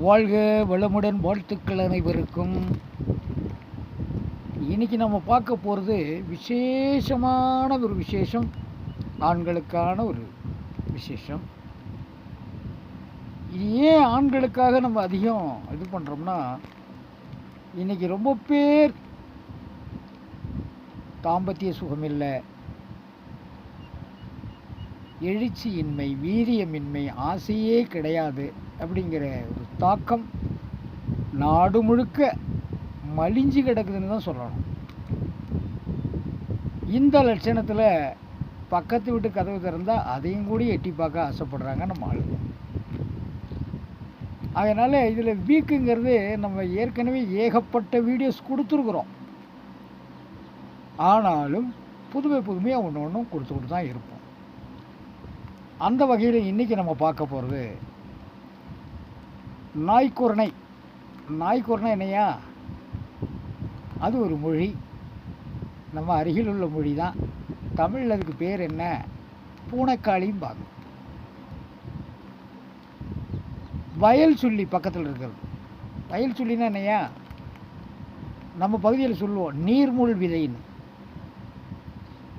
வாழ்க வளமுடன் வாழ்த்துக்கள் அனைவருக்கும். இன்றைக்கி நம்ம பார்க்க போகிறது விசேஷமான ஒரு விசேஷம். ஆண்களுக்கான ஒரு விசேஷம். இது ஏன் ஆண்களுக்காக நம்ம அதிகம் இது பண்ணுறோம்னா இன்னைக்கு ரொம்ப பேர் தாம்பத்திய சுகமில்லை. எழுச்சியின்மை வீரியமின்மை ஆசையே கிடையாது அப்படிங்கிற ஒரு தாக்கம் நாடு முழுக்க மலிஞ்சு கிடக்குதுன்னு தான் சொல்லணும். இந்த லட்சணத்தில் பக்கத்து வீட்டு கதவு திறந்தால் அதையும் கூட எட்டி பார்க்க ஆசைப்படுறாங்க நம்ம ஆளுங்க. அதனால் இதில் வீக்குங்கிறது நம்ம ஏற்கனவே ஏகப்பட்ட வீடியோஸ் கொடுத்துருக்குறோம். ஆனாலும் புதுமை புதுமையாக ஒன்று ஒன்றும் கொடுத்துக்கிட்டு தான் இருப்போம். அந்த வகையில் இன்றைக்கி நம்ம பார்க்க போகிறது நாய்க்குரணை. நாய்க்குரணை என்னையா? அது ஒரு மொழி. நம்ம அருகில் உள்ள மொழி தான் தமிழில் அதுக்கு பேர் என்ன? பூனைக்காளியும் பார்க்கும் வயல் சொல்லி பக்கத்தில் இருக்கிறது. வயல் சுள்ளினா என்னையா? நம்ம பகுதியில் சொல்லுவோம் நீர்முள் விதைன்னு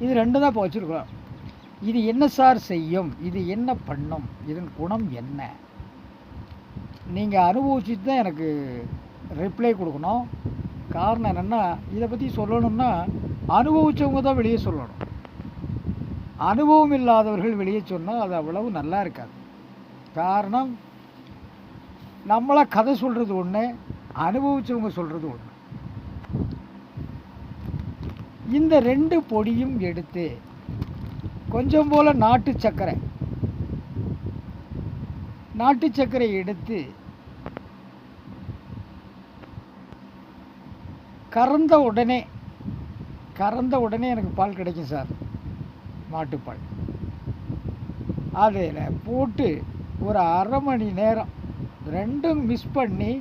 இது ரெண்டு தான் இப்போ வச்சுருக்கிறோம். இது என்ன சார் செய்யும்? இது என்ன பண்ணும்? இதன் குணம் என்ன? நீங்கள் அனுபவிச்சுட்டு தான் எனக்கு ரிப்ளை கொடுக்கணும். காரணம் என்னென்னா இதை பற்றி சொல்லணும்னா அனுபவித்தவங்க தான் வெளியே சொல்லணும். அனுபவம் இல்லாதவர்கள் வெளியே சொன்னால் அது அவ்வளவு நல்லா இருக்காது. காரணம் நம்மளாக கதை சொல்கிறது ஒன்று அனுபவித்தவங்க சொல்கிறது ஒன்று இந்த ரெண்டு பொடியும் எடுத்து கொஞ்சம் போல் நாட்டு சர்க்கரை நாட்டு சர்க்கரை எடுத்து கறந்த உடனே கறந்த உடனே எனக்கு பால் கிடைக்கும் சார். மாட்டுப்பால். அதில் போட்டு ஒரு அரை மணி நேரம் ரெண்டும் மிஸ் பண்ணி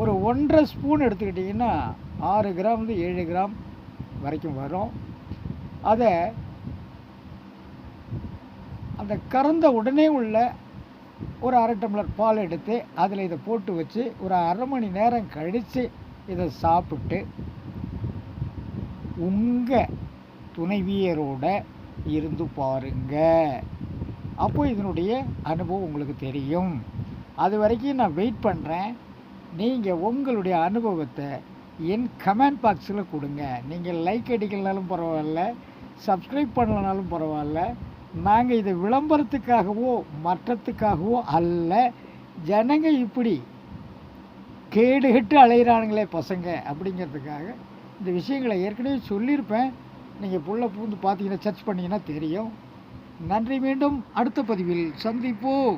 ஒரு ஒன்றரை ஸ்பூன் எடுத்துக்கிட்டிங்கன்னா ஆறு கிராம் ஏழு கிராம் வரைக்கும் வரும். அதை அந்த கறந்த உடனே உள்ள ஒரு அரை டம்ளர் பால் எடுத்து அதில் இதை போட்டு வச்சு ஒரு அரை மணி நேரம் கழித்து இதை சாப்பிட்டு உங்கள் துணைவியரோட இருந்து பாருங்க. அப்போ இதனுடைய அனுபவம் உங்களுக்கு தெரியும். அது வரைக்கும் நான் வெயிட் பண்ணுறேன் நீங்கள் உங்களுடைய அனுபவத்தை என் கமெண்ட் பாக்ஸில் கொடுங்க. நீங்கள் லைக் அடிக்கலனாலும் பரவாயில்ல சப்ஸ்கிரைப் பண்ணலனாலும் பரவாயில்ல நாங்கள் இதை விளம்பரத்துக்காகவோ மற்றத்துக்காகவோ அல்ல ஜனங்க இப்படி கேடுகட்டு அலையிறானுங்களே பசங்க அப்படிங்கிறதுக்காக இந்த விஷயங்களை ஏற்கனவே சொல்லியிருப்பேன். நீங்கள் புள்ள பூந்து பார்த்தீங்கன்னா சர்ச் பண்ணிங்கன்னா தெரியும். நன்றி மீண்டும் அடுத்த பதிவில் சந்திப்போம்.